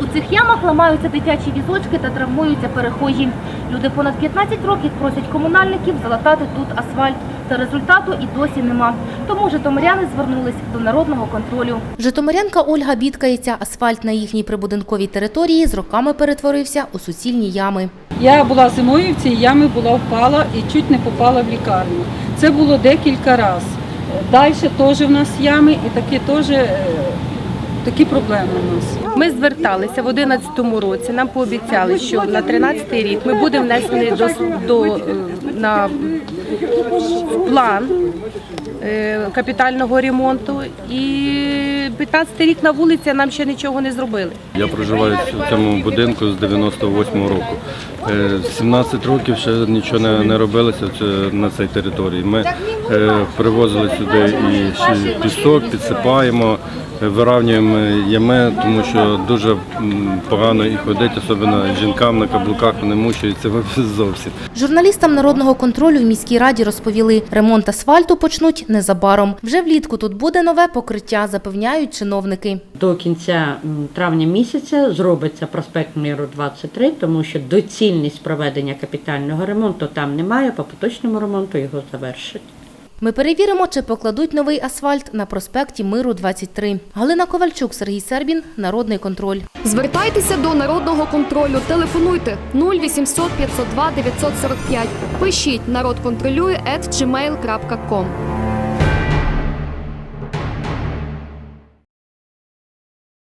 У цих ямах ламаються дитячі візочки та травмуються перехожі. Люди понад 15 років просять комунальників залатати тут асфальт. Та результату і досі нема. Тому житомиряни звернулись до народного контролю. Житомирянка Ольга бідкається. Асфальт на їхній прибудинковій території з роками перетворився у суцільні ями. Я була зимою в цій ямі, була впала і чуть не попала в лікарню. Це було декілька разів. Далі теж в нас ями і такі теж е, такі проблеми у нас. Ми зверталися в 2011 році. Нам пообіцяли, що на 13 рік ми будемо внесені до, до е, на план е, капітального ремонту. І 15 рік на вулиці нам ще нічого не зробили. Я проживаю в цьому будинку з 98-го року. Е, 17 років ще нічого не, не робилося на цій території. Ми е, привозили сюди і пісок, підсипаємо, е, виравнюємо ями, тому що дуже погано і ходить, особливо жінкам на каблуках вони мучаються зовсім. Журналістам народного контролю в міській раді розповіли, ремонт асфальту почнуть незабаром. Вже влітку тут буде нове покриття, запевняють чиновники. До кінця травня місяця зробиться проспект Миру 23, тому що доцільність проведення капітального ремонту там немає, по поточному ремонту його завершать. Ми перевіримо, чи покладуть новий асфальт на проспекті Миру 23. Галина Ковальчук, Сергій Сербін, Народний контроль. Звертайтеся до народного контролю. Телефонуйте 0800 502 945. Пишіть народ контролює.